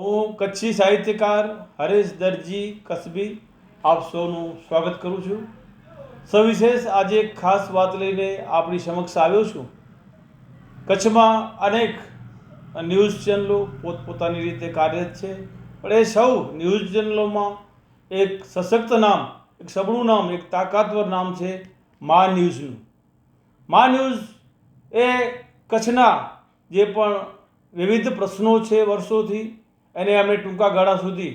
હું કચ્છી સાહિત્યકાર હરેશ દરજી કસબી આપ સૌનું સ્વાગત કરું છું. સવિશેષ આજે એક ખાસ વાત લઈને આપણી સમક્ષ આવ્યો છું. કચ્છમાં અનેક ન્યૂઝ ચેનલો પોતપોતાની રીતે કાર્યરત છે, પણ એ સૌ ન્યૂઝ ચેનલોમાં એક સશક્ત નામ, એક સબળું નામ, એક તાકાતવર નામ છે મા ન્યૂઝનું. મા ન્યૂઝ એ કચ્છના જે પણ વિવિધ પ્રશ્નો છે વર્ષોથી એને એમણે ટૂંકા ગાળા સુધી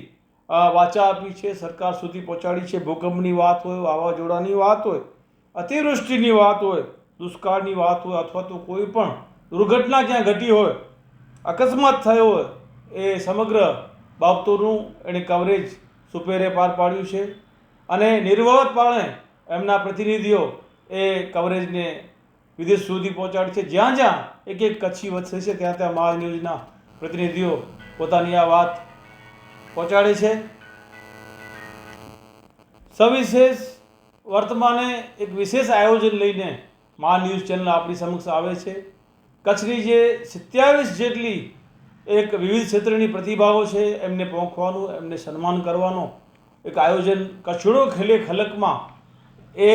વાચા આપી છે, સરકાર સુધી પહોંચાડી છે. ભૂકંપની વાત હોય, વાવાઝોડાની વાત હોય, અતિવૃષ્ટિની વાત હોય, દુષ્કાળની વાત હોય, અથવા તો કોઈ પણ દુર્ઘટના ક્યાં ઘટી હોય, અકસ્માત થયો હોય, એ સમગ્ર બાબતોનું એણે કવરેજ સુપેરે પાર પાડ્યું છે. અને નિર્વહતપણે એમના પ્રતિનિધિઓ એ કવરેજને વિદેશ સુધી પહોંચાડે છે. જ્યાં જ્યાં એક એક કચ્છી વચ્ચે છે, ત્યાં ત્યાં માલ ન્યૂઝના પ્રતિનિધિઓ પોતાની આ વાત પહોંચાડે છે. સવિશેષ વર્તમાને એક વિશેષ આયોજન લઈને મા ન્યૂઝ ચેનલ આપણી સમક્ષ આવે છે. કચ્છની જે સત્યાવીસ જેટલી એક વિવિધ ક્ષેત્રની પ્રતિભાઓ છે, એમને પહોંચવાનું એમને સન્માન કરવાનો એક આયોજન કચ્છડો ખેલે ખલકમાં એ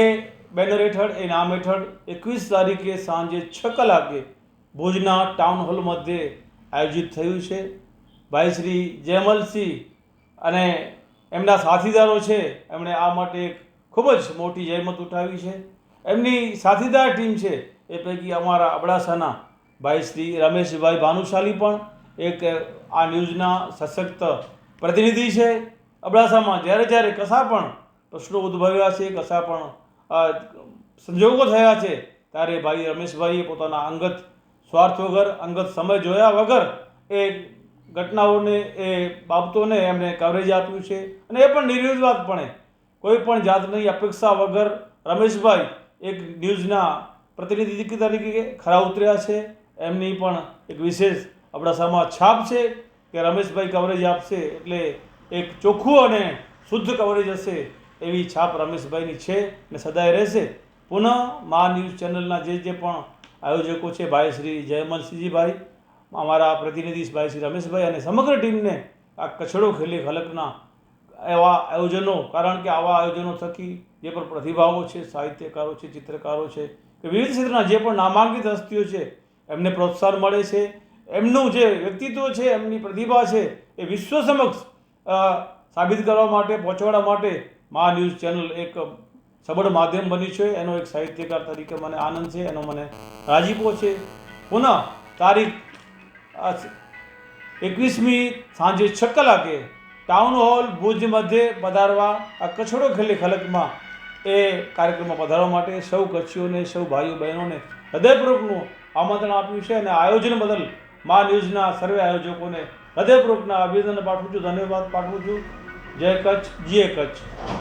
બેનર હેઠળ, એ નામ હેઠળ એકવીસ તારીખે સાંજે છ કલાકે ભુજના ટાઉન હોલ મધ્યે આયોજિત થયું છે. ભાઈ શ્રી જયમલસિંહ અને એમના સાથીદારો છે, એમણે આ માટે એક ખૂબ જ મોટી જહેમત ઉઠાવી છે. એમની સાથીદાર ટીમ છે, એ પૈકી અમારા અબડાસાના ભાઈ શ્રી રમેશભાઈ ભાનુશાલી પણ એક આ ન્યૂઝના સશક્ત પ્રતિનિધિ છે. અબડાસામાં જ્યારે જ્યારે કશા પણ પ્રશ્નો ઉદ્ભવ્યા છે, કશા પણ સંજોગો થયા છે, ત્યારે ભાઈ રમેશભાઈએ પોતાના અંગત સ્વાર્થ વગર અંગત સમય જોયા વગર એ ઘટનાઓને એ બાબતોને એમણે કવરેજ આપ્યું છે. અને એ પણ નિર્વિવાદપણે કોઈ પણ જાતની અપેક્ષા વગર રમેશભાઈ એક ન્યૂઝના પ્રતિનિધિ તરીકે ખરા ઉતર્યા છે. એમની પણ એક વિશેષ અબડાસામાં છાપ છે કે રમેશભાઈ કવરેજ આપશે એટલે એક ચોખ્ખું અને શુદ્ધ કવરેજ હશે એવી છાપ રમેશભાઈની છે ને સદાય રહેશે. પુનઃ મા ન્યૂઝ ચેનલના જે જે પણ આયોજકો છે ભાઈ શ્રી જયમલસિંહજીભાઈ અમારા પ્રતિનિધિભાઈ શ્રી રમેશભાઈ અને સમગ્ર ટીમને આ કચડો ખેલે ખલકના એવા આયોજનો, કારણ કે આવા આયોજનો થકી જે પણ પ્રતિભાઓ છે, સાહિત્યકારો છે, ચિત્રકારો છે, કે વિવિધ ક્ષેત્રના જે પણ નામાંકિત હસ્તીઓ છે, એમને પ્રોત્સાહન મળે છે, એમનું જે વ્યક્તિત્વ છે, એમની પ્રતિભા છે, એ વિશ્વ સમક્ષ સાબિત કરવા માટે, પહોંચાડવા માટે મા ન્યૂઝ ચેનલ એક સબળ માધ્યમ બની છે. એનો એક સાહિત્યકાર તરીકે મને આનંદ છે. એનો મને રાજીપો છે. પુનઃ તારીખ એકવીસમી સાંજે છ કલાકે ટાઉન હોલ ભુજ મધ્યે પધારવા આ કચડો ખેલી ખલકમાં એ કાર્યક્રમમાં પધારવા માટે સૌ કચ્છીઓને સૌ ભાઈઓ બહેનોને હૃદયપૂર્વકનું આમંત્રણ આપ્યું છે અને આયોજન બદલ મા ન્યૂઝના સર્વે આયોજકોને હૃદયપૂર્વકના અભિનંદન પાઠવું છું ધન્યવાદ પાઠવું છું જય કચ્છ જય કચ્છ